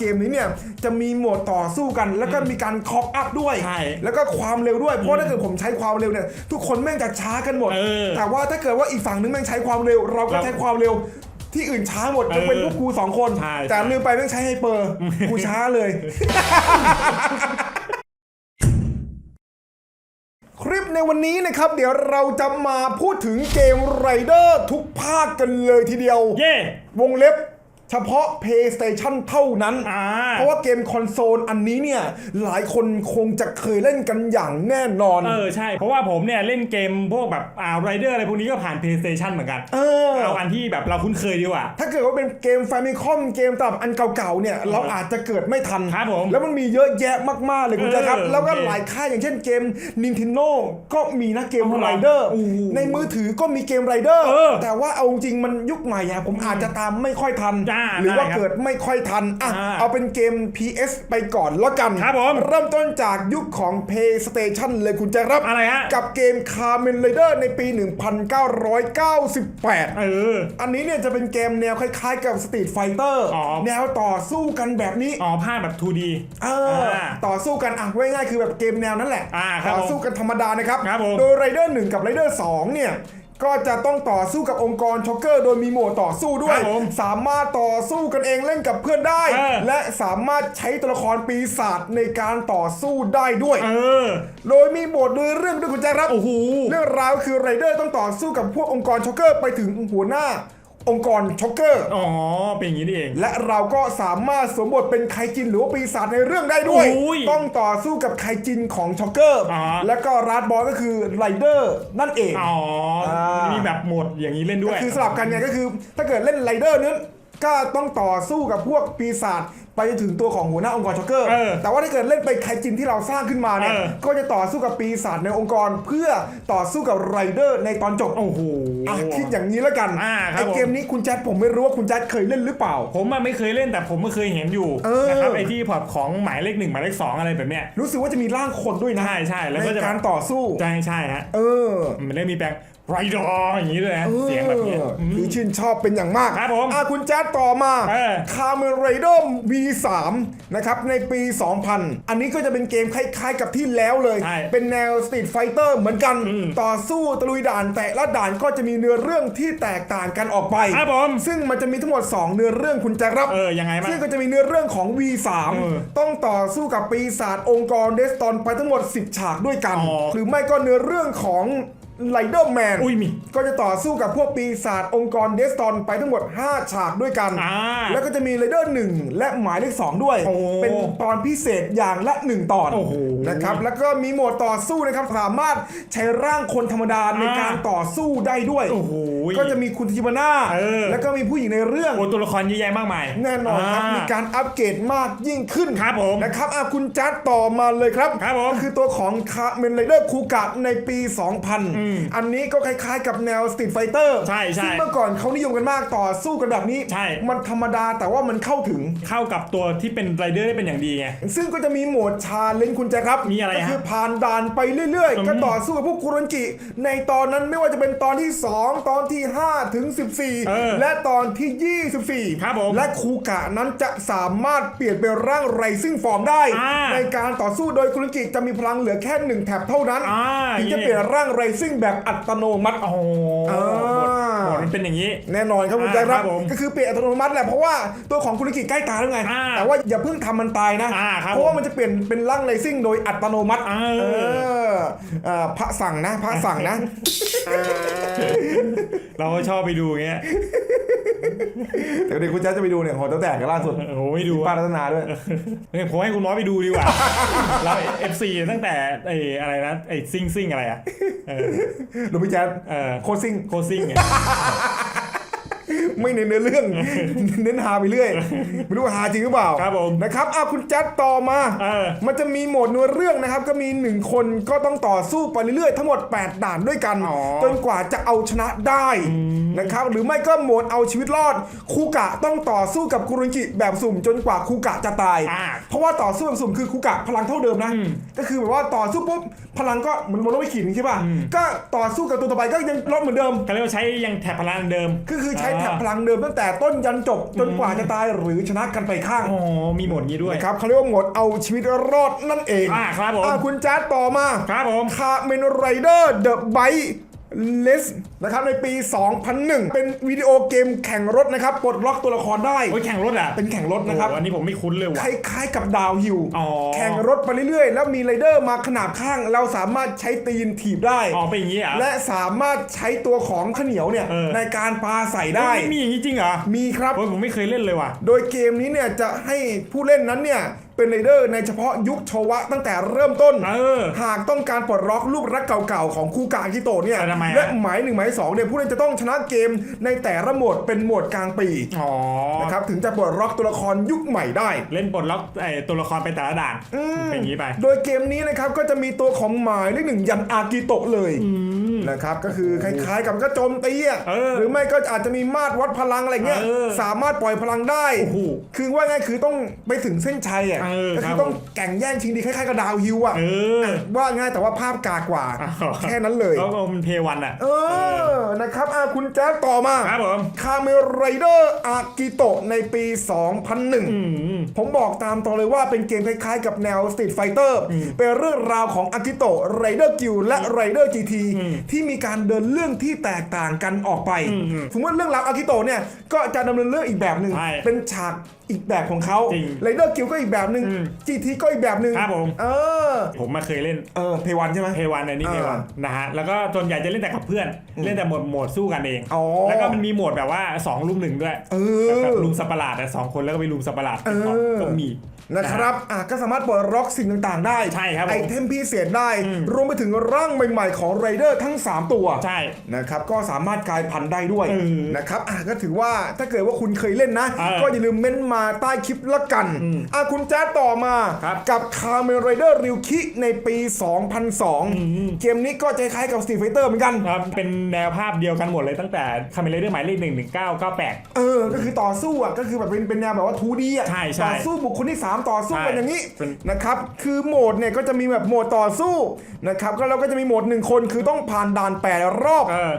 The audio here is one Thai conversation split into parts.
เกมนี้เนี่ยจะมีโหมดต่อสู้กัน แล้วก็มีการคอกอัพด้วย ใช่แล้วก็ความเร็วด้วย เพราะถ้าเกิดผมใช้ความเร็วเนี่ยทุกคนแม่งจะช้ากันหมด เออแต่ว่าถ้าเกิดว่าอีกฝั่งนึงแม่งใช้ความเร็ว เราก็เราใช้ความเร็วที่อื่นช้าหมดเออจะเป็นพวกกูสองคน ใช่ แต่ลืมไปแม่งใช้ไฮเปอร์กูช้าเลย คลิปในวันนี้นะครับ เดี๋ยวเราจะมาพูดถึงเกมไรเดอร์ทุกภาคกันเลยทีเดียว เย่ วงเล็บ เฉพาะ PlayStation เท่านั้นอ่าเพราะว่าเกมคอนโซลอันนี้เนี่ย หลายคนคงจะเคยเล่นกันอย่างแน่นอน เออ ใช่ เพราะว่าผมเนี่ยเล่นเกมพวกแบบอ่าไรเดอร์อะไรพวกนี้ก็ผ่าน PlayStation เหมือนกันเออเอาอันที่แบบเราคุ้นเคยดีกว่า ถ้าเกิดว่าเป็นเกม Famicom เกมตลับอันเก่าๆเนี่ย เราอาจจะเกิดไม่ทันครับผมแล้วมันมีเยอะแยะมากๆเลยคุณเออแจ๊คครับ แล้วก็โอเคหลายค่ายอย่างเช่นเกม Nintendo ก็มีนะเกมเอาเหรไรอเดอร์โอ้โหในมือถือก็มีเกมไรเดอร์เออแต่ว่าเอาจริงๆมันยุคใหม่อะผมอาจจะตามไม่ค่อยทันจ้าหรือว่าได้ครับเกิดไม่ค่อยทันอะอ่าเอาเป็นเกม PS ไปก่อนแล้วกันครับผมเริ่มต้นจากยุคของ PlayStation เลยคุณแจ๊คครับอะไรฮะกับเกม Kamen Rider ในปี 1998เอออันนี้เนี่ยจะเป็นเกมแนวคล้ายๆ กับ Street Fighter อ๋อแนวต่อสู้กันแบบนี้อ๋อภาพแบบ 2D เอออาต่อสู้กันอะง่ายๆคือแบบเกมแนวนั้นแหละอ่าครับต่อสู้กันธรรมดานะครับครับผมโดยไรเดอร์1กับไรเดอร์2เนี่ย ก็จะต้องต่อสู้กับองค์กรช็อกเกอร์โดยมีโหมดต่อสู้ด้วคยรับผมสามารถต่อสู้กันเองเล่นกับเพื่อนได้ เออ และสามารถใช้ตัวละครปีศาจในการต่อสู้ได้ด้วย เออ โดยมีโหมดโดยเรื่องด้วยคุณแจ๊คครับ โอ้โห เรื่องราวคือไรเดอร์ต้องต่อสู้กับพวกองค์กรช็อกเกอร์ไปถึงหัวหน้า องค์กรช็อกเกอร์ อ๋อ เป็นอย่างนี้นี่เอง และเราก็สามารถสวมบทเป็นไคจินหรือว่าปีศาจในเรื่องได้ด้วย โอ้ยต้องต่อสู้กับไคจินของช็อกเกอร์อ๋อและก็ราดบอสก็คือไรเดอร์นั่นเอง อ๋ออ่ามีมีแบบโหมดอย่างนี้เล่นด้วย คือสลับกันไงก็คือถ้าเกิดเล่นไรเดอร์นั้นก็ต้องต่อสู้กับพวกปีศาจ ไปจนถึงตัวของหัวหน้าองค์กรช็อกเกอร์ เออแต่ว่าถ้าเกิดเล่นไปไคจินที่เราสร้างขึ้นมาเนี่ย เออ ก็จะต่อสู้กับปีศาจในองค์กร เพื่อต่อสู้กับไรเดอร์ในตอนจบโอ้โห อะคิดอย่างนี้แล้วกันอ่าครับไอเกมนี้คุณแจ๊ดผมไม่รู้ว่าคุณแจ๊ดเคยเล่นหรือเปล่า ผมอะไม่เคยเล่นแต่ผมก็เคยเห็นอยู่เออ นะครับไอที่พอร์ตของหมายเลขหนึ่งหมายเลขสองอะไรแบบเนี้ยรู้สึกว่าจะมีร่างคนด้วยนะใช่ใช่แล้วก็ในจะการต่อสู้ ใช่ใช่ฮะเออ มันได้มีแปลง ไรดออย่างนี้ด้วยนะเสียงแบบเนี้ยเอออืมคือชื่นชอบเป็นอย่างมากครับผมอะคุณแจ๊ดต่อมาเออคาเมไรเดอร์ V3 นะครับในปี 2000 อันนี้ก็จะเป็นเกมคล้ายๆกับที่แล้วเลยใช่เป็นแนว Street Fighter เหมือนกันอืมต่อสู้ตะลุยด่านแต่ละด่านก็จะมีเนื้อเรื่องที่แตกต่างกันออกไปครับผมซึ่งมันจะมีทั้งหมด 2 เนื้อเรื่องคุณแจ๊ดครับเออยังไงบ้างซึ่งก็จะมีเนื้อเรื่องของ V3 เออต้องต่อสู้กับปีศาจองค์กรเดสตอนไปทั้งหมด 10 ฉากด้วยกันอ๋อหรือไม่ก็เนื้อเรื่องของ ไ i เดอร์แมนอุ้ยมีก็จะต่อสู้กับพวกปีศาจองค์กรเดสตอนไปทั้งหมด 5 ฉากด้วยกันอ่าแล้วก็จะมีไรเดอร์หนึ่งและหมายเลขสองด้วยโอ้เป็นตอนพิเศษอย่างละ 1 ตอนโอ้โหนะครับแล้วก็มีโหมดต่อสู้นะครับสามารถใช้ร่างคนธรรมดาในการต่อสู้ได้ด้วยโอ้โหก็จะมีคุณทิมาน่าเออ แล้วก็มีผู้หญิงในเรื่องโอ้ตัวละครเยอะแยะมากมาย แน่นอนครับามีการอัปเกรดมากยิ่งขึ้นครับผมนะครับอะคุณจัดต่อมาเลยครับครับผมก็คือตัวของคาเมนไรเดอร์คูกะในปี 2000อืมอันนี้ก็คล้ายๆกับแนวสตรีทไฟเตอร์ใช่ใช่ซึ่งเมื่อก่อนเขานิยมกันมากต่อสู้กันแบบนี้ใช่มันธรรมดาแต่ว่ามันเข้าถึงเข้ากับตัวที่เป็นไรเดอร์ได้เป็นอย่างดีไงซึ่งก็จะมีโหมดชาเลนจ์คุณแจ๊คครับมีอะไรฮะก็คือผ่านด่านไปเรื่อยอืมๆก็ต่อสู้กับพวกคุรันจิในตอนนั้นไม่ว่าจะเป็นตอนที่ 2 ตอนที่ 5 ถึง เออ14 และตอนที่ 24 ครับผมและคูกะนั้นจะสามารถเปลี่ยนเป็นร่างไรซิ่งฟอร์มได้ อ่าในการต่อสู้โดยคุรันจิจะมีพลังเหลือแค่หนึ่งแถบเท่านั้นอ่า ถึงจะเปลี่ยนร่างไรซิ่งแบบอัตโนมัติ โอ้โหอ่าหมดหมดมันเป็นอย่างนี้ แน่นอนครับคุณอ่าแจ๊คครับครับผมก็คือเปลี่ยนอัตโนมัติแหละเพราะว่าตัวของคุริกิใกล้ตายแล้วไง อ่าแต่ว่าอย่าเพิ่งทำมันตายนะ อ่าครับเพราะว่ามันจะเปลี่ยนเป็นร่างไรซิ่งโดยอัตโนมัติเออ เออเอ่อพระสั่งนะพระสั่งนะเราก็ชอบไปดูอย่างเงี้ยเดี๋ยวเดี๋ยวคุณแจ๊คจะไปดูเนี่ยหอแต๋วแตกกันล่าสุดโอ้โหไม่ดูป้าอะรัตนาด้วยเฮ้ยผมให้คุณน้อยไปดูดีกว่าเราเอฟซีตั้งแต่ไอ้อะไรนะไอ้ซิงซิงอะไรอะเออดูพี่แจ๊คเออโคตรซิ่งโคซิง ไงไม่เน้นเนื้อเรื่อง เน้นฮาไปเรื่อยไม่รู้ว่าฮาจริงหรือเปล่าครับผมนะครับอะคุณแจ๊คต่อมาเออมันจะมีโหมดเนื้อเรื่องนะครับ ก็มีหนึ่งคนก็ต้องต่อสู้ไปเรื่อยๆทั้งหมด 8 ด่านด้วยกันอ๋อจนกว่าจะเอาชนะได้นะครับหรือไม่ก็โหมดเอาชีวิตรอดคูกะต้องต่อสู้กับคุรุกิแบบสุ่มจนกว่าคูกะจะตายอ่าเพราะว่าต่อสู้แบบสุ่มคือคูกะพลังเท่าเดิมนะอืมก็คือแบบว่าต่อสู้ปุ๊บพลังก็เหมือนมันลดไปขีดนึงใช่ป่ะอืมก็ต่อสู้กับตัวต่อไปก็ยังลดเหมือนเดิมก็เรียกว่าใช้ยังแถบพลังเดิมก็คือใช้แถบพลังลังเดิมตั้งแต่ต้นยันจบจนกว่าจะตายหรือชนะกันไปข้างอ๋อมีโหมดงี้ด้วยนะครับเขาเรียกว่าโหมดเอาชีวิตรอดนั่นเองอ่าครับผมอะคุณแจ๊ดต่อมาครับผมคาเมนไรเดอร์เดอะไบเลสนะครับในปี 2001 เป็นวิดีโอเกมแข่งรถนะครับปลดล็อกตัวละครได้ โอ้ยแข่งรถอะเป็นแข่งรถนะครับ โอ้อันนี้ผมไม่คุ้นเลยคว่ะ ล้ายๆกับดาวฮิลอ๋อ แข่งรถไปเรื่อยๆ แล้วมีไรเดอร์มาขนาบข้าง เราสามารถใช้ตีนถีบได้ อ๋อเป็นอย่างงี้เหรอะ และสามารถใช้ตัวของข้าวเหนียวเนี่ยเออ ในการปาใส่ได้ มีอย่างงี้จริงเหรอมีครับ โอ้ยผมไม่เคยเล่นเลยว่ะ โดยเกมนี้เนี่ยจะให้ผู้เล่นนั้นเนี่ย เป็นไรเดอร์ในเฉพาะยุคโชวะตั้งแต่เริ่มต้น เออ หากต้องการปลดล็อกรูปรักเก่าๆ ของคู่กากิโตะเนี่ย แต่ทำไมฮะและหมายหนึ่งหมายสองเนี่ยผู้เล่นจะต้องชนะเกมในแต่ละโหมดเป็นโหมดกลางปีอ๋อนะครับถึงจะปลดล็อกตัวละครยุคใหม่ได้ เล่นปลดล็อกไอ้ตัวละครไปแต่ละด่านเป็นอย่างงี้ไป โดยเกมนี้นะครับก็จะมีตัวของหมายเลขหนึ่งยันอากิโตะเลย นะครับก็คือคล้ายๆกับก็โจมตีอะเออหรือไม่ก็อาจจะมีมาตรวัดพลังอะไรเงี้ยเออสามารถปล่อยพลังได้โอ้โหคือว่าง่ายคือต้องไปถึงเส้นชัยอะเออก็ครัคืบอต้องแข่งแย่งชิงดีคล้ายๆกับดาวฮิวอะเออว่าง่ายแต่ว่าภาพกากว่าอ๋อแค่นั้นเลยแล้วมันเพวันอะเออนะครับอะคุณแจ๊ดต่อมาครับผมคาเมไรเดอร์อากิโตะในปี 2001 ผมบอกตามตรงเลยว่าเป็นเกมคล้ายๆ กับแนว Street Fighter เป็นเรื่องราวของอากิโตะไรเดอร์กิลและไรเดอร์จีทีที่มีการเดินเรื่องที่แตกต่างกันออกไป สมมติเรื่องราวอากิโตะเนี่ยก็จะดำเนินเรื่องอีกแบบหนึ่งใช่เป็นฉากอีกแบบของเขาจริงไรเดอร์กิลก็อีกแบบหนึ่งจีทีก็อีกแบบหนึ่งครับผมเออผมมาเคยเล่น เออเพวันใช่ไหม เพวันอันนี้อ่าเพวันนะฮะแล้วก็ส่วนใหญ่จะเล่นแต่กับเพื่อน เล่นแต่โหมดโหมดสู้กันเอง อ๋อ แล้วก็มันมีโหมดแบบว่า2ลุมหนึ่งด้วยเอแบบอ ลุมสัตว์ประหลาดแต่สองคนแล้วก็ไปลุมสัตว์ประหลาดเป็นของเออ ก็มี นะครับอะก็สามารถปลดล็อกสิ่งต่างๆ ได้ใช่ครับผมไอเทมพิเศษได้ รวมไปถึงร่างใหม่ๆของไรเดอร์ทั้ง 3 ตัวใช่นะครับก็สามารถกลายพันธุ์ได้ด้วยเออนะครับอะก็ถือว่าถ้าเกิดว่าคุณเคยเล่นนะ เออก็อย่าลืมเม้นมาใต้คลิปละกันอะคุณแจ๊ดต่อมาครับกับคาเมไรเดอร์ริวคิในปี2002 เกมนี้ก็จะคล้ายกับ Street Fighter เหมือนกัน ครับเป็นแนวภาพเดียวกันหมดเลยตั้งแต่คาเมเลเดอร์หมายเลขหนึ่งหนึ่งเก้าเก้าแปด เออ ก็คือต่อสู้อะ ก็คือแบบเป็นเป็นแนวแบบว่า 2D อะ ใช่ใช่ต่อสู้บุคคลที่3ต่อสู้กันใช่อย่างนี้เป็นนะครับคือโหมดเนี่ยก็จะมีแบบโหมดต่อสู้นะครับก็เราก็จะมีโหมดหนึ่งคนคือต้องผ่านด่านแปดรอบเออ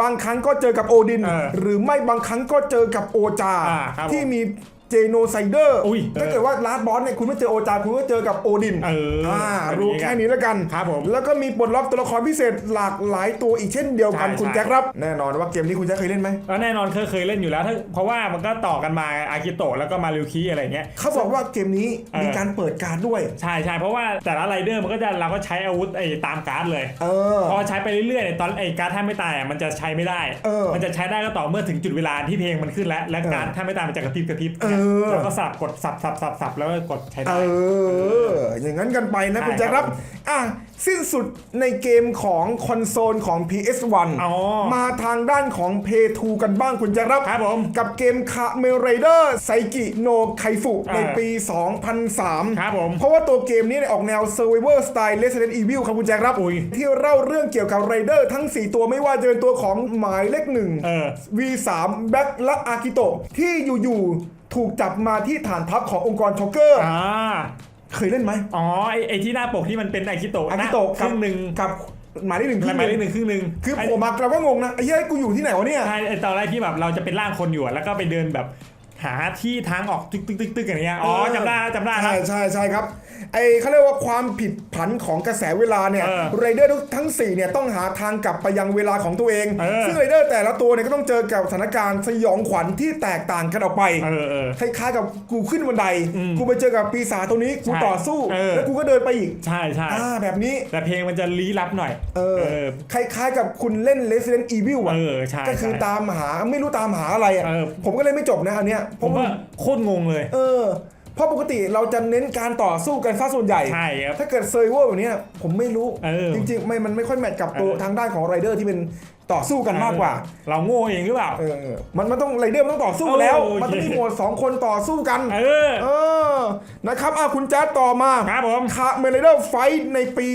บางครั้งก็เจอกับโอดินเออหรือไม่บางครั้งก็เจอกับโอจาอ่าครับผมที่มี เจโนไซเดอร์อุ้ยถ้าเกิดว่าลาสบอสเนี่ยคุณไม่เจอโอจาคุณก็เจอกับโอดินเอออ่รู้เป็นอย่างนี้แค่นี้แล้วกันครับผมแล้วก็มีปลดล็อกตัวละครพิเศษหลากหลายตัวอีกเช่นเดียวกันใช่คุณใช่แจ็คครับ แน่นอนว่าเกมนี้คุณแจ็คเคยเล่นไหมแล้วแน่นอนเคยเคยเล่นอยู่แล้วถ้าเพราะว่ามันก็ต่อกันมาอากิโตะแล้วก็มาริวคิอะไรเงี้ยเขาบอกว่าเกมนี้เออมีการเปิดการดด้วยใช่ใช่เพราะว่าแต่ละไรเดอร์มันก็จะเราก็ใช้อาวุธไอ้ตามการ์ดเลยเออพอใช้ไปเรื่อยๆเนี่ยตอนไอ้การ์ดท่าไม่ตายอะมันจะใช้ไม่ได้เออมันจะใช้ได้ก็ต่อเมื่อถึงจุดเวลาที่เพลงมันขึ้นแล้วและการ์ดท่าไม่ตายมันจะกระพริบกระพริบเออแล้วก็สับกดสับสับสับสับแล้วก็กดใช้เอได้ออย่างนั้นกันไปนะใช่คุณแจ็คครับครับ อะ สิ้นสุดในเกมของคอนโซลของ PS1 อ๋อมาทางด้านของ Play2 กันบ้างคุณแจ็คครับครับผมกับเกมคาเมไรเดอร์ไซกิโนไคฟุอ่าในปี 2003ครับผมเพราะว่าตัวเกมนี้เนี่ยออกแนว Survivor Style Resident Evil ครับคุณแจ็คครับอุ้ยที่เล่าเรื่องเกี่ยวกับไรเดอร์ทั้ง 4 ตัวไม่ว่าจะเป็นตัวของหมายเลขหนึ่งเออ V3 แบ็คและอากิโตะที่อยู่ๆ ถูกจับมาที่ฐานทัพขององค์กรช็อกเกอร์ อ่าเคยเล่นไหมอ๋อไอ้ไอ้ที่หน้าปกที่มันเป็นอากิโตะอากิโตะครึ่งหนึ่งกับหมายเลขหนึ่งคและรึ่งหมายเลขหหนึ่งนึ่งครึ่งหนึ่งคือไอ้ผมมาเราก็งงนะไอ้เหี้ยกูอยู่ที่ไหนวะเนี่ย ใช่ไอ้ตอนแรกที่แบบเราจะเป็นร่างคนอยู่อะแล้วก็ไปเดินแบบหาที่ทางออกตึกตึกตึกตึกอย่างเงี้ยอ๋อจำได้จำได้ครัใช่บใช่ใช่ครับ ไอเขาเรียกว่าความผิดผันของกระแสเวลาเนี่ยเออไรเดอร์ทั้ง4เนี่ยต้องหาทางกลับไปยังเวลาของตัวเอง เออ ซึ่งไรเดอร์แต่ละตัวเนี่ยก็ต้องเจอกับสถานการณ์สยองขวัญที่แตกต่างกันออกไป เออเออ คล้ายๆกับกูขึ้นบันได อืมกูไปเจอกับปีศาจตัวนี้ กูใช่ต่อสู้ เออ แล้วกูก็เดินไปอีก ใช่ใช่ อ่า แบบนี้ แต่เพลงมันจะลี้ลับหน่อย เออ เออ คล้ายๆกับคุณเล่น Resident Evil อะ เออใช่ก็คือใช่ ตามหาไม่รู้ตามหาอะไรอะ เออ ผมก็เลยไม่จบนะอันเนี้ยผมว่าโคตรงงเลย เออ เพราะปกติเราจะเน้นการต่อสู้กันซะส่วนใหญ่ใช่ครับ ถ้าเกิดเซอร์เวอร์แบบเนี้ยผมไม่รู้เออ จริงๆไม่มันไม่ค่อยแมทกับตัวเออทางด้านของไรเดอร์ที่เป็นต่อสู้กันมากกว่า เราโง่เองหรือเปล่า เออมันมันต้องไรเดอร์มันต้องต่อสู้กันแล้วโอเค มันต้องมีโหมดสองคนต่อสู้กัน เออ เออ นะครับอะคุณแจ๊ดต่อมาครับผมคาเมเลเดอร์ไฟในปี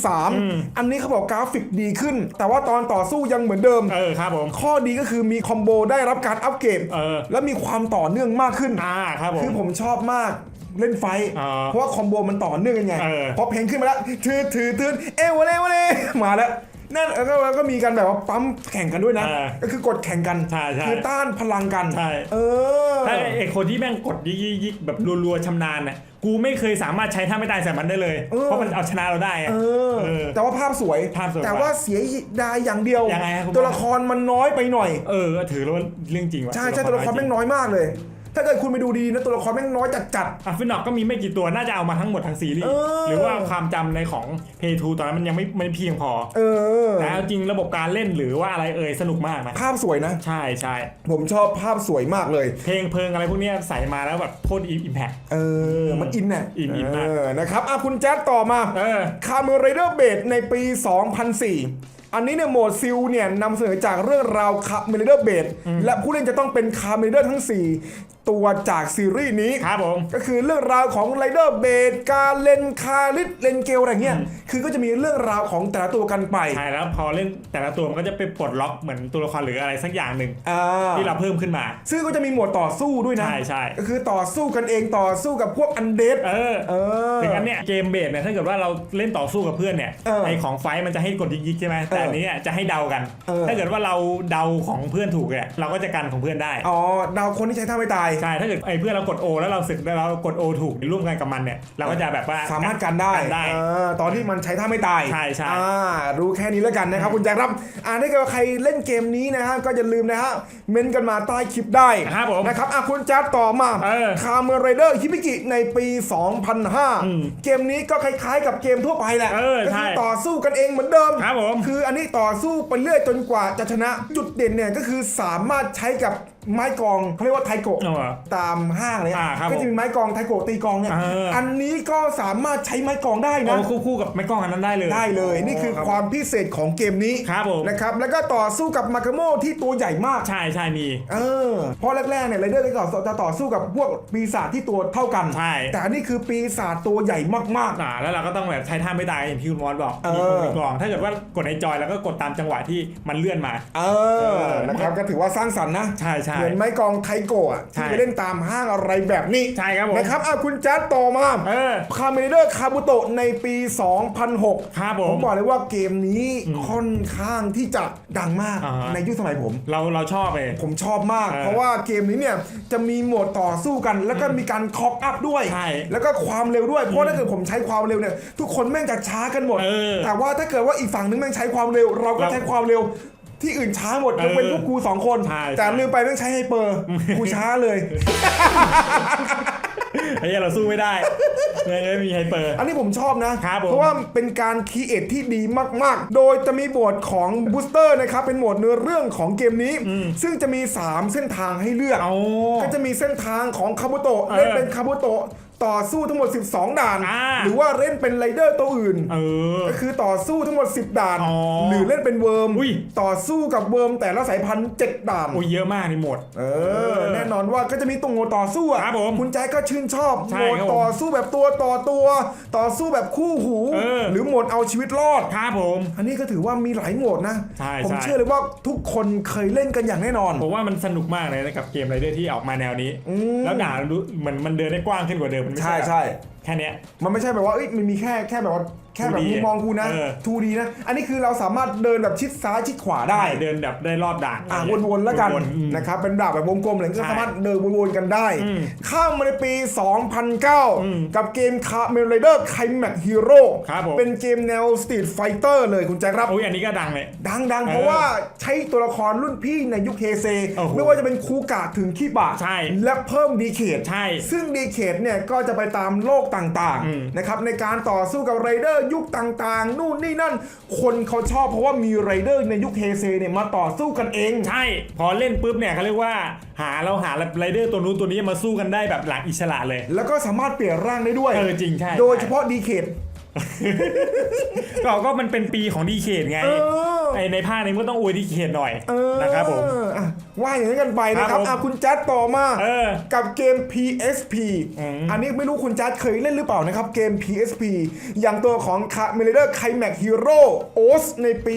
2003 อันนี้เขาบอกกราฟิกดีขึ้น แต่ว่าตอนต่อสู้ยังเหมือนเดิมเออครับผมข้อดีก็คือมีคอมโบได้รับการอัปเกรดเออและมีความต่อเนื่องมากขึ้นอ่าครับผมคือผมชอบมากเล่นไฟท์อ่าเพราะว่าคอมโบมันต่อเนื่องกันไงเออพอเพลงขึ้นมาแล้วถือถือถือเอวเล่วเล่มาแล้ว นั่นแล้วก็แล้วก็มีการแบบว่าปั๊มแข่งกันด้วยนะเออก็คือกดแข่งกันใช่ใช่คือต้านพลังกันใช่ เออ ถ้าไอ้คนที่แม่งกดยิกยิกยิกแบบรัวๆชำนาญน่ะกูไม่เคยสามารถใช้ท่าไม่ตายใส่มันได้เลย เออ เพราะมันเอาชนะเราได้อะ เออ เออแต่ว่าภาพสวย ภาพสวยแต่ว่าเสียดายอย่างเดียว ยังไงครับคุณ ตัวละครมันน้อยไปหน่อย เออก็ถือว่าเรื่องจริงว่ะใช่ใช่ตัวละครแม่งน้อยมากเลย ถ้าเกิดคุณไปดูดีนะตัวละครแม่งน้อยจัดจัด อะฟินนอกก็มีไม่กี่ตัวน่าจะเอามาทั้งหมดทั้งซีรีส์เออ หรือว่าความจำในของ Play 2ตอนนั้นมันยังไม่ไม่เพียงพอๆเออ แต่เอาจริงระบบการเล่นหรือว่าอะไรเอ่ยสนุกมากนะภาพสวยนะ ใช่ใช่ผมชอบภาพสวยมากเลย เพลงเพลิงอะไรพวกเนี้ยใส่มาแล้วแบบโคตรอิมแพค เออ มันอินน่ะอินอินมาก เออนะครับอะคุณแจ๊ดต่อมา เออ คา m ม n ไรเดอร์เบดในปี 2004 อันนี้เนี่ยโหมดซิลเนี่ยนำเสนอจากเรื่องราวคา m ม n ไรเดอร์เบดและผู้เล่นจะต้องเป็นคา m ม n ไรเดอร์ทั้ง 4 ตัวจากซีรีส์นี้ครับผมก็คือเรื่องราวของไรเดอร์เบดการเลนคาริสเลนเกลอะไรเงี้ยคือก็จะมีเรื่องราวของแต่ละตัวกันไปใช่แล้วพอเล่นแต่ละตัวมันก็จะไปปลดล็อกเหมือนตัวละครหรืออะไรสักอย่างหนึ่งอ่าที่เราเพิ่มขึ้นมา ซึ่งก็จะมีโหมดต่อสู้ด้วยนะใช่ใช่ก็คือต่อสู้กันเองต่อสู้กับพวกอันเดดเออเออถึงนั้นเนี่ยเกมเบสเนี่ยถ้าเกิดว่าเราเล่นต่อสู้กับเพื่อนเนี่ยเออไอของไฟท์มันจะให้กดยิกๆใช่ไหมแต่อันนี้เนี่ยจะให้เดากันเออถ้าเกิดว่าเราเดาของเพื่อนถูกเนี่ยเราก็จะกันของเพื่อนได้อ๋อดาวคนที่ใช้ท่าไม่ตายใช่ ถ้าเกิดไอเพื่อนเรากดโอแล้วเราสึกแล้วเรากดโอถูกร่วมกันกับมันเนี่ยเราก็จะแบบว่าสามารถกันได้กันได้เออตอนที่มันใช้ท่าไม่ตายใช่ใช่อ่ารู้แค่นี้แล้วกันนะครับคุณแจ็คครับอ่าถ้าเกิดว่าใครเล่นเกมนี้นะฮะก็อย่าลืมนะฮะเมนกันมาใต้คลิปได้ครับผมนะครับอะคุณแจ็คต่อมาเออคาเมไรเดอร์ฮิบิกิในปี 2005 เกมนี้ก็คล้ายๆ กับเกมทั่วไปแหละเออก็ใช่คือต่อสู้กันเองเหมือนเดิมครับผมคืออันนี้ต่อสู้ไปเรื่อยจนกว่าจะชนะจุดเด่นเนี่ยก็คือสามารถใช้กับ ไม้กลองเขาเรียกว่าไทโกะเอาเหรอตามห้างเลยอ่าครับก็จะมีไม้กลองไทโกะตีกลองเนี่ยเอออัอั นนี้ก็สามารถใช้ไม้กลองได้นะโอ้คู่คู่กับไม้กล้องอันนั้นได้เลย ได้เลยนี่คือความพิเศษของเกมนี้ครับผม นะครับแล้วก็ต่อสู้กับมากาโมที่ตัวใหญ่มาก ใช่ใช่มี เออเพราะแรกๆเนี่ยไรเดอร์ก็จะต่อสู้กับพวกปีศาจที่ตัวเท่ากัน ใช่ แต่อันนี้คือปีศาจตัวใหญ่มาก อ่าแล้วเราก็ต้องแบบใช้ท่าไม่ตายอย่างที่คุณมอสบอกเอมีอกดกลองถ้าเกิดว่ากดในจอยแล้วก็กดตามจังหวะที่มันเลื่อนมา ๆ เออนะครับก็ถือว่าสร้างสรรค์นะ ใช่ใช่เหมือนไม้กลองไทโกะอะใช่ที่ไปเล่นตามห้างอะไรแบบนี้ใช่ครับผมนะครับอะคุณแจ๊ดต่อมาเออคาเมเดอร์คาบุโตะในปี 2006ครับผผมมบอกเลยว่าเกมนี้ค่อนข้างที่จะดังมากอ่าฮะในยุคสมัยผม เราเราชอบเลยผมชอบมากเออเพราะว่าเกมนี้เนี่ยจะมีโหมดต่อสู้กัน แล้วก็มีการคอกอัพด้วยใช่แล้วก็ความเร็วด้วยเพราะถ้าเกิดผมใช้ความเร็วเนี่ยทุกคนแม่งจะช้ากันหมดเออแต่ว่าถ้าเกิดว่าอีกฝั่งนึงแม่งใช้ความเร็ว เราก็เราใช้ความเร็ว ที่อื่นช้าหมดยกเว้นพวกกูสองคน ใช่แต่ใช่ลืมไปแม่งใช้ไฮเปอร์กูช้าเลย ไอ้เหี้ยเราสู้ไม่ได้ไม่ไม่มีไฮเปอร์ อันนี้ผมชอบนะ ครับผมเพราะว่าเป็นการคีเอทที่ดีมาก ๆ โดยจะมีโหมดของบูสเตอร์นะครับ เป็นโหมดเนื้อเรื่องของเกมนี้ ซึ่งจะมี 3 เส้นทางให้เลือก เอาก็จะมีเส้นทางของคาบุโตะเออเล่นเป็นคาบุโตะ ต่อสู้ทั้งหมด 12 ด่าน อ่า หรือว่าเล่นเป็นไรเดอร์ตัวอื่น เออ ก็คือต่อสู้ทั้งหมด 10 ด่าน อ๋อหรือเล่นเป็นเวิร์มอุ้ย ต่อสู้กับเวิร์มแต่ละสายพันธุ์7ด่าน โอ้ยเยอะมากในหมดเออ แน่นอนว่าก็จะมีตรงโหมดต่อสู้อะครับผมคุณแจ๊คก็ชื่นชอบใช่โหมดครับผมต่อสู้แบบตัวต่อตัว ต่อสู้แบบคู่หู เออ หรือโหมดเอาชีวิตรอด ครับผม อันนี้ก็ถือว่ามีหลายโหมดนะ ใช่ผมใช่เชื่อเลยว่าทุกคนเคยเล่นกันอย่างแน่นอน ผมว่ามันสนุกมากเลยนะกับเกมไรเดอร์ที่ออกมาแนวนี้ แล้วด่านรู้เหมือนมันเดินได้กว้างขึ้นกว่าเดิมมันไม่ใช่แบบใช่ แค่เนี้ย มันไม่ใช่แบบว่าเอ้ยมันมีแค่แค่แบบว่า แค่แบบ 2D มุมมองกูนะเออ 2D นะ อันนี้คือเราสามารถเดินแบบชิดซ้ายชิดขวาได้เดินแบบได้รอบด่านอะอะไรเงี้ยวนๆแล้วกันวนๆอืมนะครับเป็นดาบแบบวงกลมอะไรก็ใช่สามารถเดินวนๆกันได้ อืมข้ามมาในปี 2009 กับเกมคาเมลไรเดอร์ไคแม็กฮีโร่ครับผม เป็นเกมแนวสตรีทไฟเตอร์เลยคุณแจ็คครับโอ้ยอันนี้ก็ดังเลย ดังๆ เพราะเออว่าใช้ตัวละครรุ่นพี่ในยุคเฮเซ โอ้โหไม่ว่าจะเป็นคูกะถึงคีบะใช่และเพิ่มดีเคทใช่ซึ่งดีเคทเนี่ยก็จะไปตามโลกต่างอืมๆนะครับในการต่อสู้กับไรเดอร์ยุคต่างๆ นู่นนี่นั่น คนเขาชอบเพราะว่ามีไรเดอร์ในยุคเฮเซเนี่ยมาต่อสู้กันเอง ใช่ พอเล่นปุ๊บเนี่ยเขาเรียกว่า หาเราหาไรเดอร์ตัวนู้นตัวนี้มาสู้กันได้แบบหลังอิสระเลย แล้วก็สามารถเปลี่ยนร่างได้ด้วย เออจริงใช่ โดยเฉพาะดีเคทก็ก็มันเป็นปีของดีเคทไงเออไอในภาคนี้มันก็ต้องอวยดีเคทหน่อยเออนะครับผมอะว่าอย่างนั้นกันไปนะครับครับผมอะคุณแจ๊ดต่อมาเออกับเกม PSP อืมอันนี้ไม่รู้คุณแจ๊ดเคยเล่นหรือเปล่านะครับ เกม PSP อย่างตัวของ c a m e l a d e r Climax Hero OS ในปี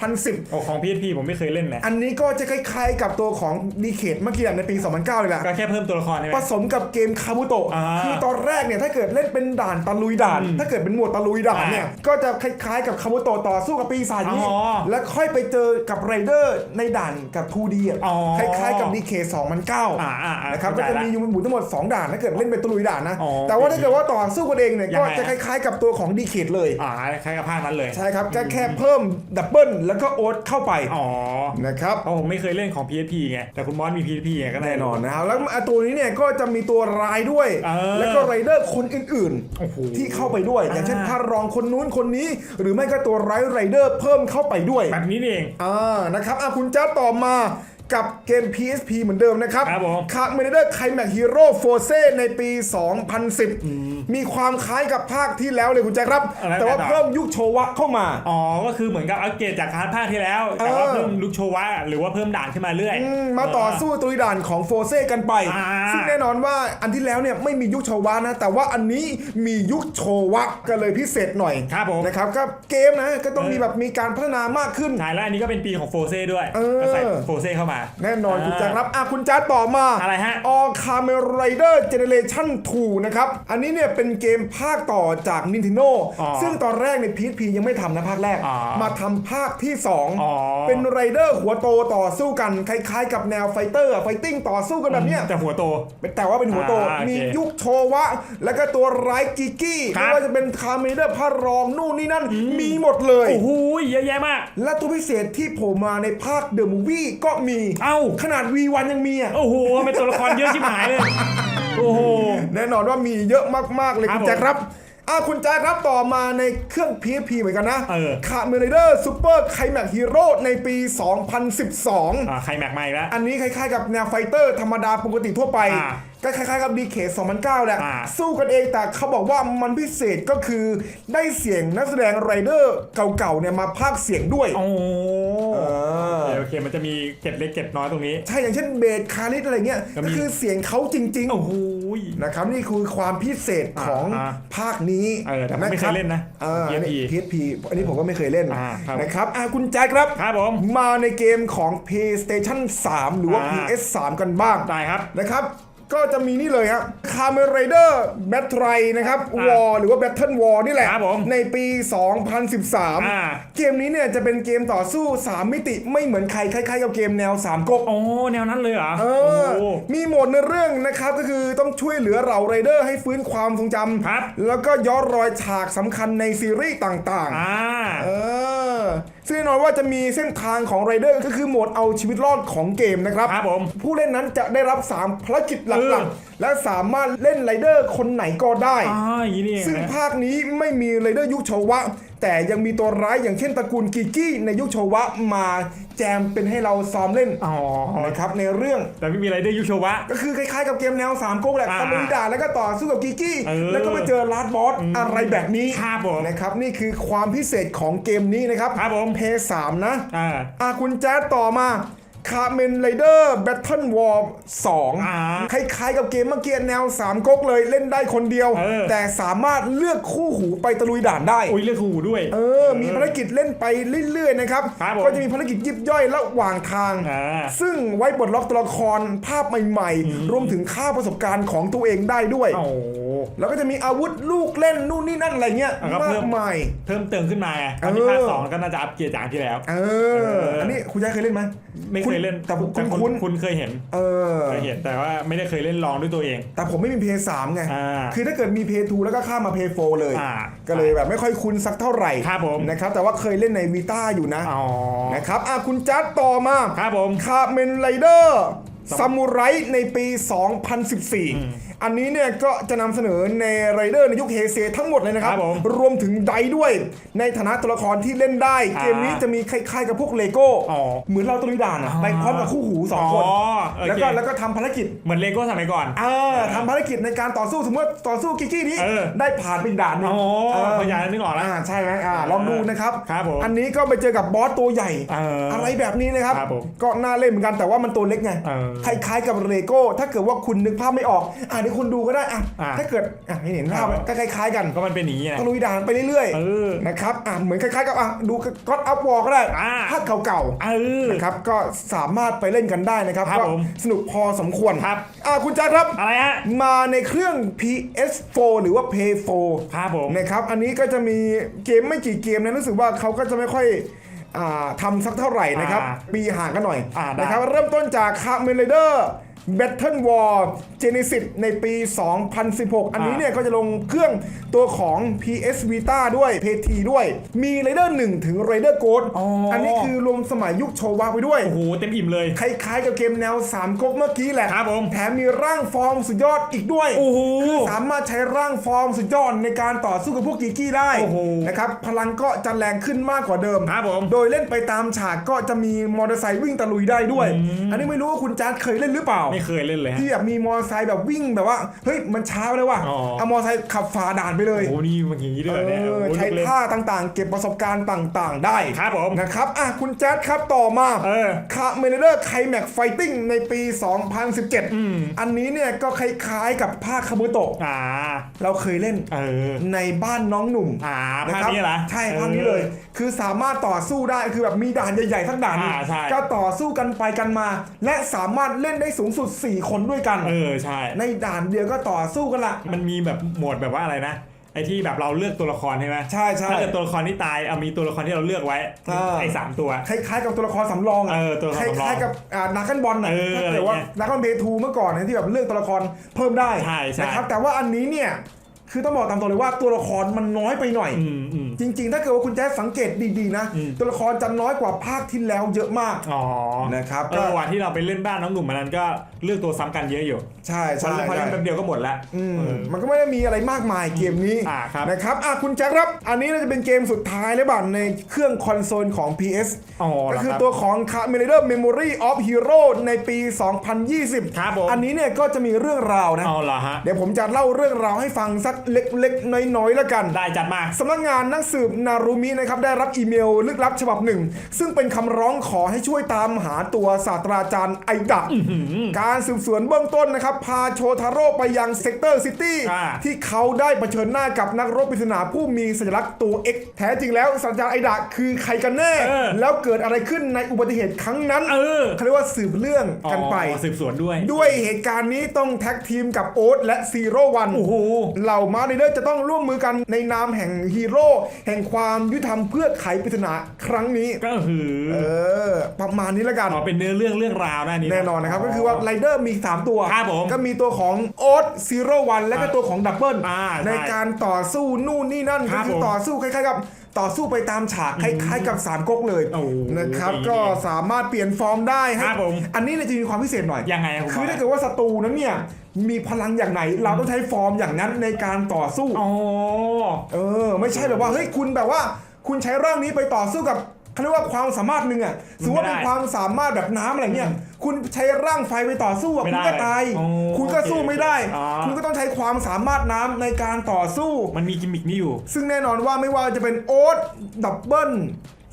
2010 โอ้ของ PSP ผมไม่เคยเล่นนะอันนี้ก็จะคล้ายๆกับตัวของ d ีเคดเมื่อกี้ในปี 2009เลยแหละ ก็แค่เพิ่มตัวละครใช่ไหม ผสมกับเกมคาบุโตะอ่าคือตอนแรกเนี่ยถ้าเกิดเล่นเป็นด่านตะลุยด่าน ถ้าเกิดเป็นหมวดตะลุยด่านเนี่ย ก็จะคล้ายๆกับคาบุโตะต่อสู้กับปีศาจนี้ อ๋อแล้วค่อยไปเจอกับไรเดอร์ในด่านกับ 2D อะอ๋อคล้ายๆกับดีเค2009อ่าอ่าอ่านะครับเข้าก็ใจจะมีละอยู่หมู่ทั้งหมด 2 ด่านถ้าเกิดเล่นเป็นตะลุยด่านนะอ๋อแต่ว่าถ้าเกิดว่าต่อสู้กันเองเนี่ยยังก็ไงจะคล้ายๆกับตัวของดีเคดเลยอ่าคล้ายกับภาคนั้นเลยใช่ครับก็แค่เพิ่มดับเบิลแล้วก็โอ๊ตเข้าไปอ๋อนะครับเพราะผมไม่เคยเล่นของ PSP ไงแต่คุณมอสมี PSP ไงก็แน่นอนนะนะครับแล้วตัวนี้เนี่ยก็จะมีตัวร้ายด้วยเออแล้วก็ไรเดอร์คนอื่นโอ้โหๆที่เข้าไปด้วย อย่างเช่นอ่าพระรองคนนู้นคนนี้ หรือไม่ก็ตัวร้ายไรเดอร์เพิ่มเข้าไปด้วย แบบนี้นี่เองอ่านะครับอะคุณจ้าต่อมา กับเกม PSP เหมือนเดิมนะครับครับผมคาร์เมเดอร์ไคแม็กฮีโร่โฟเซในปี 2010 มีความคล้ายกับภาคที่แล้วเลยคุณแจ๊คครับ อะไรแต่ว่าต่อ เพิ่มยุคโชวะเข้ามา อ๋อ ก็คือเหมือนกับอัปเกรดจากพาร์ทภาคที่แล้ว แต่ว่าเออ เพิ่มลุกโชวะหรือว่าเพิ่มด่านขึ้นมาเรื่อย อืมมาต่อสู้ตุยด่านของโฟเซกันไป อ่า ซึ่งแน่นอนว่าอันที่แล้วเนี่ยไม่มียุคโชวะนะ แต่ว่าอันนี้มียุคโชวะก็เลยพิเศษหน่อยครับผม นะครับก็เกมนะก็ต้องมีแบบมีการพัฒนามากขึ้น ใช่แล้วอันนี้ก็เป็นปีของโฟเซ่ด้วยเออ ก็ใส่โฟเซ่เข้ามาแน่นอนอ่าคุณแจ็ครับอะคุณจ้าต่อมาอะไรฮะออคาเมไรเดอร์เจเนเรชั่น2นะครับ อันนี้เนี่ยเป็นเกมภาคต่อจาก Nintendo อ๋อซึ่งตอนแรกในพีทพียังไม่ทำนะภาคแรก อ๋อมาทำภาคที่ อ๋อ 2 เป็นไรเดอร์หัวโตต่อสู้กันคล้ายๆ กับแนวไฟเตอร์ไฟติ้งต่อสู้กันแบบเนี้ย แต่หัวโต แต่ว่าเป็นหัวโต อ่าโอเคมียุคโชวะ แล้วก็ตัวร้ายกิกกี้ครัไม่บ ว่าจะเป็นคาเมเดอร์พระรองนู่นนี่นั่น มีหมดเลย โอ้โหเยอะแยะมาก และตัวพิเศษที่โผล่มาในภาคเดอะมูฟวี่ก็มีเอ้าขนาด V1 ยังมีอะโอ้โหเป็นตัวละครเยอะชิบหายเลยโอ้โห แน่นอนว่ามีเยอะมากๆเลยครับคุณแจ็คครับอะคุณแจ็คครับต่อมาในเครื่อง PSP เหมือนกันนะเออ คาเมเดอร์ซูเปอร์ไคแม็กฮีโร่ในปี 2012 อ่าใครแม็กมาอีกแล้ว อันนี้คล้ายๆกับแนวไฟเตอร์ธรรมดาปกติทั่วไป อ่า ก็คล้ายๆกับดีเค2009แหละ อ่า สู้กันเองแต่เขาบอกว่ามันพิเศษก็คือได้เสียงนักแสดงไรเดอร์เก่าๆเนี่ยมาพากย์เสียงด้วยโอ้โหเออโอเคโอเคมันจะมีเก็ดเล็กเก็ดน้อยตรงนี้ ใช่อย่างเช่นเบสคาริสอะไรเงี้ยก็มีก็คือเสียงเขาจริงโอ้โห ๆนะครับนี่คือความพิเศษของอ่าภาคนี้เออแต่ผมไม่เคยเล่นนะเออ PSP PSP อันนี้ผมก็ไม่เคยเล่นอ่าครับ นะครับอะคุณแจ็คครับ ครับผม มาในเกมของ PlayStation 3 หรือว่า อ่า PS3 กันบ้างได้ครับ นะครับ ก็จะมีนี่เลยครับ Kamen Rider Battle นะครับอ่า War หรือว่า Battle War นี่แหละ ครับผมในปี อ่า 2013 เกมนี้เนี่ยจะเป็นเกมต่อสู้ 3 มิติไม่เหมือนใครคล้ายๆกับเกมแนว 3ก๊ก โอ้แนวนั้นเลยเหรอเออโอ้ มีโหมดในเรื่องนะครับก็คือต้องช่วยเหลือเหล่าไรเดอร์ให้ฟื้นความทรงจครับำแล้วก็ย้อนรอยฉากสำคัญในซีรีส์ต่างอ่า ๆ เออซึ่งแน่นอนว่าจะมีเส้นทางของไรเดอร์ก็คือโหมดเอาชีวิตรอดของเกมนะครับ ครับผม ผู้เล่นนั้นจะได้รับ 3 ภารกิจหเอลักอๆ และสามารถเล่นไรเดอร์คนไหนก็ได้ อ่าอย่างนี้นี่เองซึ่งนะภาคนี้ไม่มีไรเดอร์ยุคโชวะ แต่ยังมีตัวร้ายอย่างเช่นตระกูลกิกกี้ในยุคโชวะมาแจมเป็นให้เราซ้อมเล่นอ๋อนะครับในเรื่อง แต่ไม่มีอะไรได้ยูโชวะ ก็คือคล้ายๆกับเกมแนวสามก๊กแหละอ่าตะลุยด่านแล้วก็ต่อสู้กับกิกกี้ เออแล้วก็ไปเจอลาดบอสอะไรแบบนี้ครับผมนะครับนี่คือความพิเศษของเกมนี้นะครับครับผม เพย์สามนะอ่าอาคุณแจ๊ดต่อมา คาเมนไรเดอร์แบทเทิลวอร์สองอ่าคล้ายๆกับเกมเมื่อกี้แนวสามก๊กเลยเล่นได้คนเดียวเออแต่สามารถเลือกคู่หูไปตะลุยด่านได้อุ้ยเลือกหูด้วย เออ มีภารกิจเล่นไปเรื่อยๆนะครับครับผมก็จะมีภารกิจยิบย่อยระหว่างทางอ่าซึ่งไว้ปลดล็อกตัวละครภาพใหม่ๆ รวมถึงค่าประสบการณ์ของตัวเองได้ด้วยโอ้โห แล้วก็จะมีอาวุธลูกเล่นนู่นนี่นั่นอะไรเงี้ยอะก็มาเพิ่กมมายเพิ่มเติมขึ้นมาไงตอนที่เออภาคสองก็น่าจะอัปเกรดจากอันที่แล้ว เอเออออัอันนี้คุณยายเคยเล่นไหมไม่เคยเล่นแต่ผมแต่คุ้นคุณเคยเห็น เออเคยเห็นแต่ว่าไม่ได้เคยเล่นลองด้วยตัวเอง แต่ผมไม่มีเพย์สามไงอ่าคือถ้าเกิดมีเพย์ทูแล้วก็ข้ามมาเพย์โฟเลยอ่าก็เลยแบบไม่ค่อยคุ้นสักเท่าไหร่ครับผมนะครับแต่ว่าเคยเล่นในวีต้าอยู่นะอ๋อนะครับอะคุณจัดต่อมาครับผมคาเมนไรเดอร์ซามูไรในปี 2014 อันนี้เนี่ยก็จะนำเสนอในไรเดอร์ในยุคเฮเซทั้งหมดเลยนะครับ ครับผมรวมถึงไดด้วย ในฐานะตัวละครที่เล่นได้ อ่าเกมนี้จะมีคล้ายๆกับพวกเลโก้อ๋อเหมือนเราตะลุยด่านอะอ๋อ ไปพร้อมกับคู่หูสองคนอ๋อโอเคแล้วก็แล้วก็ทำภารกิจเหมือนเลโก้สมัยก่อน เออทำภารกิจในการต่อสู้สมมติว่าต่อสู้กิกกี้นี้เออ ได้ผ่านไปอีกด่านหนึง อ๋อเออ พยานนึกออกแล้ว อ่าใช่ไหมอ่าลองดูนะครับครับผมอันนี้ก็ไปเจอกับบอสตัวใหญ่ เออออะไรแบบนี้นะครับ ครับผมก็น่าเล่นเหมือนกันแต่ว่ามันตัวเล็กไง เออคล้ายๆกับเลโก้ถ้าเกิดว่าคุณนึกภาพไม่ออกอ่าเดี๋ยวคุณดูก็ได้อะอ่าถ้าเกิดอะให้เห็นภาพเออก็คล้ายๆกันก็มันเป็นอย่างนี้นะตะลุยด่านไปเรื่อยเออ ๆนะครับอะเหมือนคล้ายๆกับอะดูก็อดอัพวอลก็ได้อ่า ภาคเก่าเออ ๆนะครับก็สามารถไปเล่นกันได้นะครับครับก็ผมสนุกพอสมควรครับ อะคุณแจ๊คครับ อะไรฮะ มาในเครื่อง PS4 หรือว่า Play4 ครับผม นะครับ อันนี้ก็จะมีเกมไม่กี่เกมนะรู้สึกว่าเขาก็จะไม่ค่อยอ่าทำสักเท่าไหร่นะครับ อ่าปีห่างกันหน่อยอ่าได้ นะครับ เริ่มต้นจาก c a r m e n Rider Battle War Genesis ในปี 2016 อันนี้เนี่ยก็จะลงเครื่องตัวของ PS Vita ด้วย PT ด้วย มี Rider 1 ถึง Rider Gold อ๋ออัอันนี้คือรวมสมัยยุคโชวาไปด้วย โอ้โห เต็มอิ่มเลย คล้ายๆกับเกมแนวสามก๊กเมื่อกี้แหละครับผมแถมมีร่างฟอร์มสุดยอดอีกด้วย โอ้โห คือสามารถใช้ร่างฟอร์มสุดยอดในการต่อสู้กับพวกกีกี้ได้ โอ้โห นะครับ พลังก็จะแรงขึ้นมากกว่าเดิม ครับผม โดยเล่นไปตามฉากก็จะมีมอเตอร์ไซค์วิ่งตะลุยได้ด้วย อันนี้ไม่รู้ว่าคุณจ๊าดเคยเล่นหรือเปล่าไม่เคยเล่นเลยฮะ ที่แบบมีมอเตอร์ไซค์แบบวิ่งแบบว่าเฮ้ยมันช้าไปเลยว่ะอ๋อ เอามอเตอร์ไซค์ขับฝ่าด่านไปเลยโอ้โหนี่มันอย่างนี้ด้วยเอเนี่ยอโอ้โหใช้ลุกเลยท่าต่างๆ เก็บประสบการณ์ต่างๆ ได้ครับผม นะครับอะคุณแจ๊ดครับต่อมา เออ คาเมเดอร์ไคแม็กไฟติ้งในปี 2017 อันนี้เนี่ยก็คล้ายๆกับภาคคาบุโตะอ่า เราเคยเล่นเออ ในบ้านน้องหนุ่มอ่านะภาคครับนี้เหรอใช่ออภาคนี้เลยคือสามารถต่อสู้ได้คือแบบมีด่านใหญ่ๆทั้งด่านหนึ่งอ่าใช่ ก็ต่อสู้กันไปกันมา และสามารถเล่นได้สูงสุด 4 คนด้วยกัน เออใช่ ในด่านเดียวก็ต่อสู้กันละ มันมีแบบโหมดแบบว่าอะไรนะไอ้ที่แบบเราเลือกตัวละครใช่ไหมใช่ใช่ถ้าเกิดตัวละครที่ตายเอามีตัวละครที่เราเลือกไว้อ่า ไอ้สามตัว คล้ายๆกับตัวละครสำรองะเออตัวละครสำรองคล้ายๆกับอ่านักกันบอลน่ะเออถ้าเกิดว่าอะไรเงี้ยนักกันเบทูเมื่อก่อนเนี่ยที่แบบเลือกตัวละครเพิ่มได้ใช่ใช่ นะครับแต่ว่าอันนี้เนี่ย คือต้องบอกตามตรงเลยว่าตัวละครมันน้อยไปหน่อย อืมอืม จริง ๆ ถ้าเกิดว่าคุณแจ๊สสังเกตดีๆนะ อืม ตัวละครจะน้อยกว่าภาคที่แล้วเยอะมากอ๋อนะครับเอก็อวันที่เราไปเล่นบ้านน้องหนุ่มมันนั้นก็เลือกตัวซ้ำกันเยอะอยู่ใช่พอใช่เล่นพอเล่ใช่นแป๊บเดียวก็หมดละอืมเออ มันก็ไม่ได้มีอะไรมากมายเกมนี้อ่าครับ นะครับอะคุณแจ็คครับ อันนี้น่าจะเป็นเกมสุดท้ายเลยบ้างในเครื่องคอนโซลของ PS อ๋อก็เหรอคือรับตัวของ c a m e r a Memory of Hero ในปี 2020 ครับผมอันนี้เนี่ยก็จะมีเรื่องราวนะ เอาเหรอฮะ เดี๋ยวผมจะเล่าเรื่องราวให้ฟังสักเล็กๆ น้อยๆแล้วกันได้จัดมาสำนักงานนักสืบนารุมินะครับได้รับอีเมลลึกลับฉบับหนึ่ง ซึ่งเป็นคำร้องขอให้ช่วยตามหาตัวศาสตราจารย์ไอดะการสืบสวนเบื้องต้นนะครับ พาโชทาโร่ไปยังเซกเตอร์ซิตี้อ่าที่เขาได้เผชิญหน้ากับนักรบปริศนาผู้มีสัญลักษณ์ตัว X แท้จริงแล้วศาสตราจารย์ไอดะคือใครกันแน่เออแล้วเกิดอะไรขึ้นในอุบัติเหตุครั้งนั้นเออเขาเรียกว่าสืบเรื่องกันไปอ๋อสืบสวนด้วย ด้วยเหตุการณ์นี้ต้องแท็กทีมกับโอ๊ตและซีโร่วันโอ้โหเหล่ามาร์เดอร์จะต้องร่วมมือกันในนามแห่งฮีโร่แห่งความยุติธรรมเพื่อไขปริศนาครั้งนี้ ก็คือเออ ประมาณนี้แล้วกันอ๋อเป็นเนื้อเรื่องเรื่องราวนะนี่ แน่นอนนะครับ ก็คือว่าไรเดอร์มี 3 ตัวครับผมก็มีตัวของโอ๊ตซีโร่วันและก็ตัวของดับเบิลอ่าใช่ในการต่อสู้นู่นนี่นั่นครัก็บคือผมต่อสู้คล้ายๆกับ ต่อสู้ไปตามฉากคล้ายๆกับสามก๊กเลยโอ้โหนะครับดีก็สามารถเปลี่ยนฟอร์มได้ให้ครับผม อันนี้เนี่ยจะมีความพิเศษหน่อย ยังไงครับคือณถ้าเกิดว่าศัตรูนั้นเนี่ยมีพลังอย่างไหน เราต้องใช้ฟอร์มอย่างนั้นในการต่อสู้ อ๋อ เออ ไม่ใช่แบบว่าเฮ้ยคุณแบบว่า คุณใช้ร่างนี้ไปต่อสู้กับ เขาเรียกว่าความสามารถหนึ่งอะสมมติว่าเป็นความสามารถแบบน้ำอะไรเงี้ยคุณใช้ร่างไฟไปต่อสู้อะไม่คุณได้ก็ตายอ๋อคุณก็สู้ไม่ได้อ๋อคุณก็ต้องใช้ความสามารถน้ำในการต่อสู้ มันมีกิมมิกนี้อยู่ ซึ่งแน่นอนว่าไม่ว่าจะเป็นโอ๊ตดับเบิล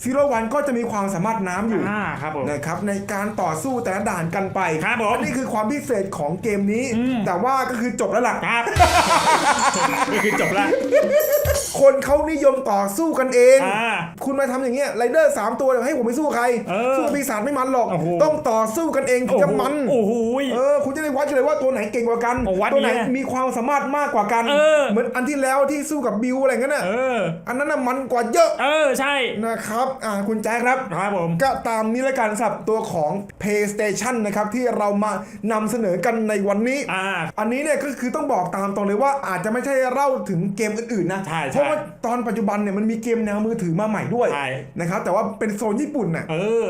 ซีโร่วันก็จะมีความสามารถน้ำอยู่อ่าครับผม นะครับในการต่อสู้แต่ละด่านกันไปครับผมอันนี้คือความพิเศษของเกมนี้ อืม แต่ว่าก็คือจบแล้วล่ะ ครับก็คือจบละ คนเขานิยมต่อสู้กันเอง อ่าคุณมาทำอย่างเงี้ยไรเดอร์สามตัวเดี๋ยวให้ผมไปสู้ใคร เออสู้ปีศาจไม่มันหรอก โอ้โห ต้องต่อสู้กันเองถึงจะมัน โอ้โห เออคุณจะได้วัดกันเลยว่าตัวไหนเก่งกว่ากัน เอาวัดตัวไหนเนี่ยมีความสามารถมากกว่ากันเออเหมือนอันที่แล้วที่สู้กับบิวอะไรเงี้ยน่ะเออ อันนั้นน่ะมันกว่าเยอะเออใช่ นะครับอ่าคุณแจ๊คครับ ครับผม ก็ตามนี้ละกันสำหรับตัวของ PlayStation นะครับ ที่เรามานำเสนอกันในวันนี้ อ่า อันนี้เนี่ยก็คือต้องบอกตามตรงเลยว่าอาจจะไม่ใช่เล่าถึงเกมอื่นๆนะ ใช่ใช่เพราะว่าตอนปัจจุบันเนี่ยมันมีเกมแนวมือถือมาใหม่ด้วยใช่ นะครับแต่ว่าเป็นโซนญี่ปุ่นน่ะ เออ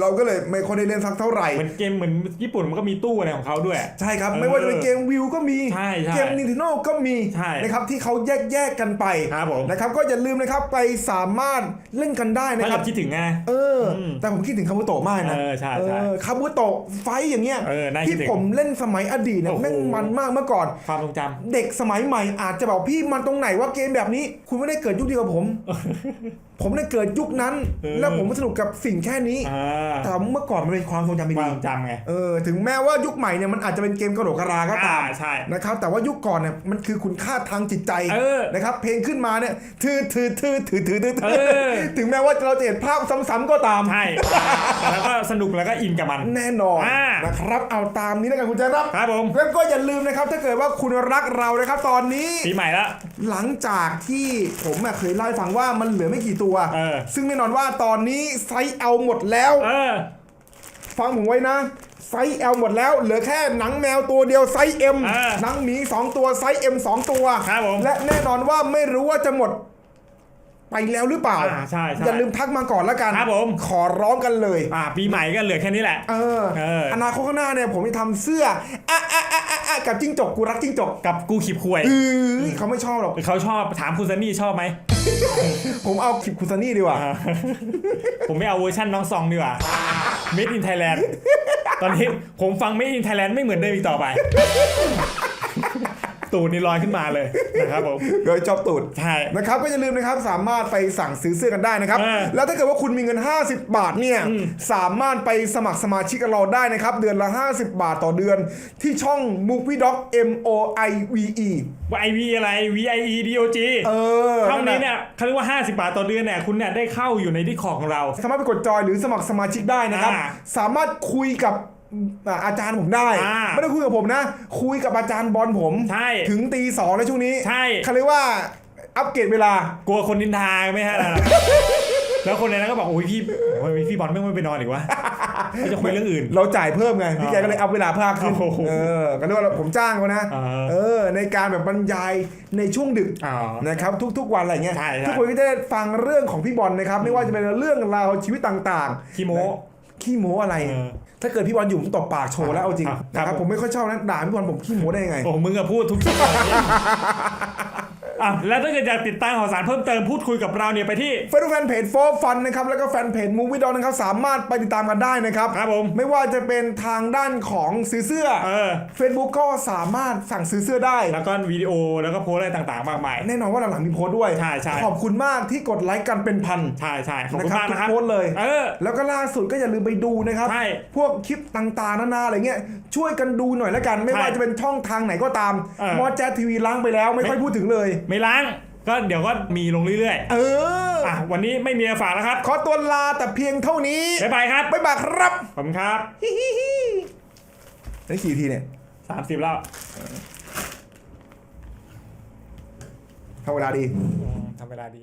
เราก็เลยไม่ค่อยได้เล่นสักเท่าไหร่ เหมือนเกมเหมือนญี่ปุ่นมันก็มีตู้อะไรของเขาด้วย ใช่ครับเออไม่ว่าจะเป็นเกมวิวก็มี ใช่ใช่เกม Nintendo ก็มีใช่นะครับที่เขาแยกแยกๆกันไปครับผมนะครับก็อย่าลืมนะครับไปสามารถเล่นกันได้นะถ้าคเกิรับดคิดถึงไงเอออ แต่ผมคิดถึงคาบุโตะมากนะเออใช่ใช่เออคาบุโตะไฟท์อย่างเงี้ยเออน่าคิดที่ถึงผมเล่นสมัยอดีตเนี่ยโอ้โหแม่งมันมากเมื่อก่อนความทรงจำเด็กสมัยใหม่อาจจะบอกพี่มันตรงไหนว่าเกมแบบนี้ คุณไม่ได้เกิดยุคเดียวกับผม ผมได้เกิดยุคนั้นเออแล้วผมสนุกกับสิ่งแค่นี้อ่าแต่เมื่อก่อนมันเป็นความทรงจำควาดีมทรงจำไงๆเออถึงแม้ว่ายุคใหม่เนี่ยมันอาจจะเป็นเกมกระโดดกระราก็ตามอ่าใช่นะครับแต่ว่ายุคก่อนเนี่ยมันคือคุณค่าทางจิตใจเออนะครับเพลงขึ้นมาเนี่ยถือถือถือถือถือถือเออ ถึงแม้ว่าเราจะเห็นภาพซ้ำๆก็ตาม ใช่แต่แล้วก็สนุกแล้วก็อินกับมัน แน่นอนอ่านะครับเอาตามนี้แล้วกันคุณแจ๊คครับครับผมแล้วก็อย่าลืมนะครับถ้าเกิดว่าคุณรักเรานะครับตอนนี้ ปีใหม่แล้วหลังจากที่ผมอะเคยเล่าให้ฟังว่ามันเหลือไม่กี่ตัว เออซึ่งแน่นอนว่าตอนนี้ไซส์เอาหมดแล้ว เออ ฟังผมไว้นะไซส์ L หมดแล้ว เหลือแค่หนังแมวตัวเดียวไซส์ M อ่าหนังหมี 2 ตัวไซส์ M 2 ตัว ครับผม และแน่นอนว่าไม่รู้ว่าจะหมด ไปแล้วหรือเปล่าอ่าใช่ใช่ อย่าลืมทักมาก่อนแล้วกัน ครับผม ขอร้องกันเลย อ่าปีใหม่ก็เหลือแค่นี้แหละ เออเอออ นาคตข้างหน้าเนี่ยผมจะทำเสื้ออะอะอะอะอะกับจิ้งจกกูรักจิ้งจกกับกูขีบควยเออเขาไม่ชอบหรอกเขาชอบถามคุณซันนี่ชอบไหมผมเอาคลิปคุซานี่ดีกว่า อ่า ผมไม่เอาเวอร์ชันน้องซองดีกว่า Made in Thailand ตอนนี้ผมฟัง Made in Thailand ไม่เหมือนเดิมอีกต่อไป ตูดนี่ลอยขึ้นมาเลยนะครับผมโดยชอบตูดใช่ นะครับก็อย่าลืมนะครับสามารถไปสั่งซื้อเสื้อกันได้นะครับเออแล้วถ้าเกิดว่าคุณมีเงิน 50 บาทเนี่ยสามารถไปสมัครสมาชิกกับเราได้นะครับ เดือนละ 50 บาทต่อเดือน ที่ช่อง Movie Doc M O I V E ว่า IV อะไร VIE DOG เออช่องนี้เนี่ยเขาเรียกว่า 50 บาทต่อเดือนเนี่ยคุณเนี่ยได้เข้าอยู่ในที่ขอของเรา สามารถไปกดจอยหรือสมัครสมาชิกได้นะครับ อ่า สามารถคุยกับ อ่าอาจารย์ผมได้ อ่า ไม่ได้คุยกับผมนะ คุยกับอาจารย์บอลผมใช่ ถึงตีสองในช่วงนี้ใช่ เขาเรียกว่าอัปเกรดเวลา กลัวคนนินทาไหมฮะแล้วคนในนั้นก็บอกโอ้ยพี่โอ้ยพี่บอลไม่ไม่ไปนอนอีกวะไม่จะคุยเรื่องอื่น เราจ่ายเพิ่มไง พี่แกอ๋อก็เลยอัพเวลาเพิ่มขึ้นโอ้โหเออก็เรียกว่าผมจ้างเขานะ อ่าเออ ในการแบบบรรยายในช่วงดึกอ๋อนะครับ ทุกๆวันอะไรเงี้ยใช่ใช่ทุกคนก็จะได้ฟังเรื่องของพี่บอลนะครับ ไม่ว่าจะเป็นเรื่องราวชีวิตต่างๆขี้โม้ ขี้โม้อะไรเออถ้าเกิดพี่บอลอยู่ผมตบปากโชว์แล้วเอาจริงครับนะครับผมไม่ค่อยชอบนะด่าพี่บอลผมขี้โม้ได้ยังไง โอ้ มึงอะพูดทุกสิ่ง อะแล้วถ้าเกิดอยากติดตามข่าวสารเพิ่มเติมพูดคุยกับเราเนี่ยไปที่ เฟซบุ๊กแฟนเพจโฟฟันนะครับแล้วก็แฟนเพจมูวี่ดอนนะครับสามารถไปติดตามกันได้นะครับครับผมไม่ว่าจะเป็นทางด้านของซื้อเสื้อเออ Facebook ก็สามารถสั่งซื้อเสื้อได้ แล้วก็วิดีโอแล้วก็โพสต์อะไรต่างๆ มากมาย แน่นอนว่าหลังๆมีโพสต์ด้วย ใช่ใช่ ขอบคุณมากที่กดไลค์กันเป็นพันใช่ใช่ขอบนะคุณครับมากทุนะกครับโพสต์เลย เออ แล้วก็ล่าสุดก็อย่าลืมไปดูนะครับ ใช่ พวกคลิปต่างๆ นานาอะไรเงี้ย ช่วยกันดูหน่อยแล้วกัน ไม่ว่าใช่จะเป็นช่องทางไหนก็ตามเออมอแจ๊ทีวีล้างไปแล้วไม่ค่อยพูดถึงเลยไม่ล้าง ก็เดี๋ยวก็มีลงเรื่อยเออ ๆอะวันนี้ไม่มีอะไรฝากแล้วครับขอตัวลาแต่เพียงเท่านี้บ๊ายบายครับบ๊ายบายครับขอบคุณครับได้กี่ทีเนี่ย30แล้วทำเวลาดีอืมทำเวลาดี